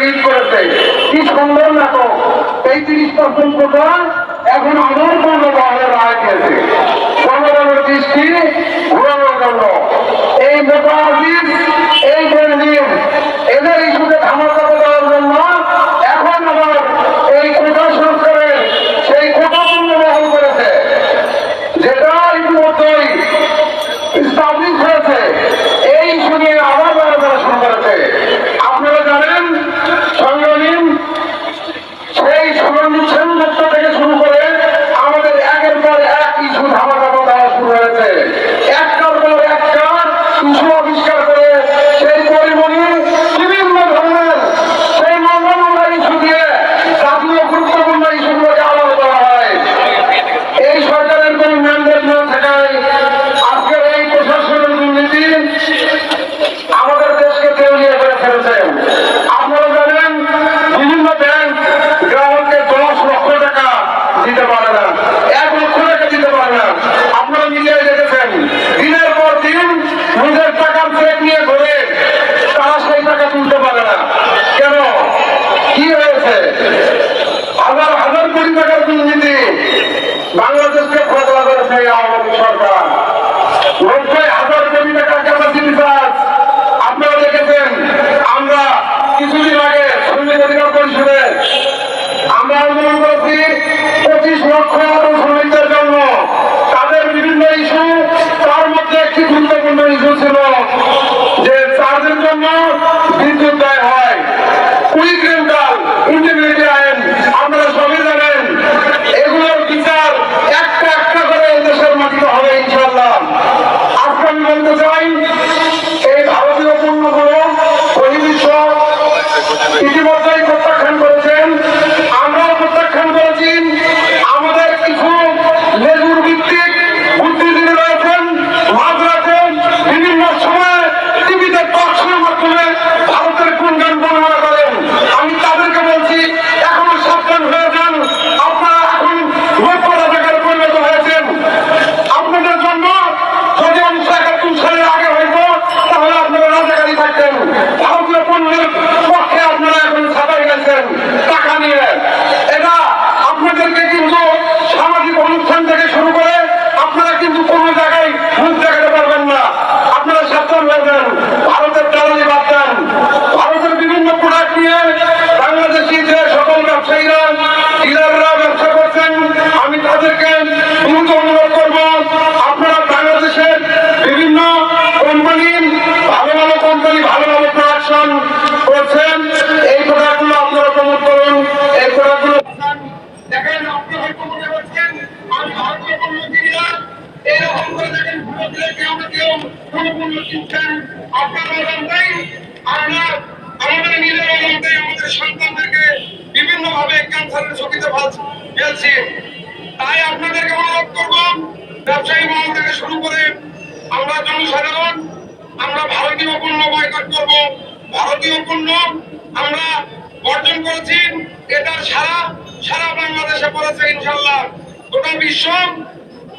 গীত করেছে। কি সুন্দর নাটক। এই তিরিশ পার্সেন্ট এখন আমার কোনো দলের রায় দিয়েছে জনগণের দৃষ্টি ঘুরানোর জন্য। এই নেতা এই বেলজিয়াম লক্ষাধিক শ্রমিকদের তাদের বিভিন্ন ইস্যু, তার মধ্যে একটি গুরুত্বপূর্ণ যে চার্জের জন্য বিদ্যুৎ হয়। কুইক রেন্টাল আপনারা সবই জানেন, এগুলোর বিচার একটা একটা করে এই দেশের মাটিতে হবে ইনশাল্লাহ আজকে বলতে চাই শিক্ষায় আপনার অবদান আমরা আমাদের নিজের অবদান আমাদের সন্তানদেরকে বিভিন্নভাবে ক্যান্সারের ঝুঁকিতে ফেলছি। তাই আপনাদেরকে অনুরোধ করব, ব্যবসায়ী মহল থেকে শুরু করে আমরা জনসাধারণ, আমরা ভারতীয় পণ্য বয়কট করব। ভারতীয় পণ্য আমরা বর্জন করেছি, এটা সারা সারা বাংলাদেশে পড়েছে ইনশাল্লাহ গোটা বিশ্ব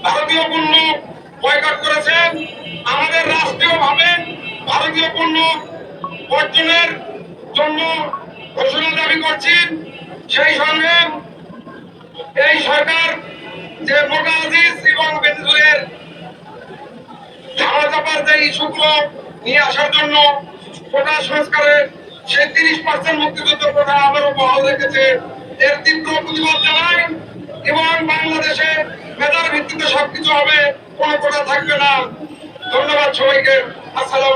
ভারতীয় পণ্য বয়কট করেছে। আমাদের রাষ্ট্রীয়ভাবে ভারতীয় পণ্য বর্জনের জন্য ঘোষণা দাবি করছি। সেই সঙ্গে এই সরকার যে মোটা আজিজ এবং বেনজুরের ধারা চাপার যে ইস্যুগুলো নিয়ে আসার জন্য কোটা সংস্কারের সেত্রিশ পার্সেন্ট মুক্তিযুদ্ধ কোটা আবারও বহাল রেখেছে। এর তীব্র প্রতিবাদ জানায় এবং বাংলাদেশে মেধার ভিত্তিতে সবকিছু হবে। কোনো থাকবে না। ধন্যবাদ সবাইকে। আসসালাম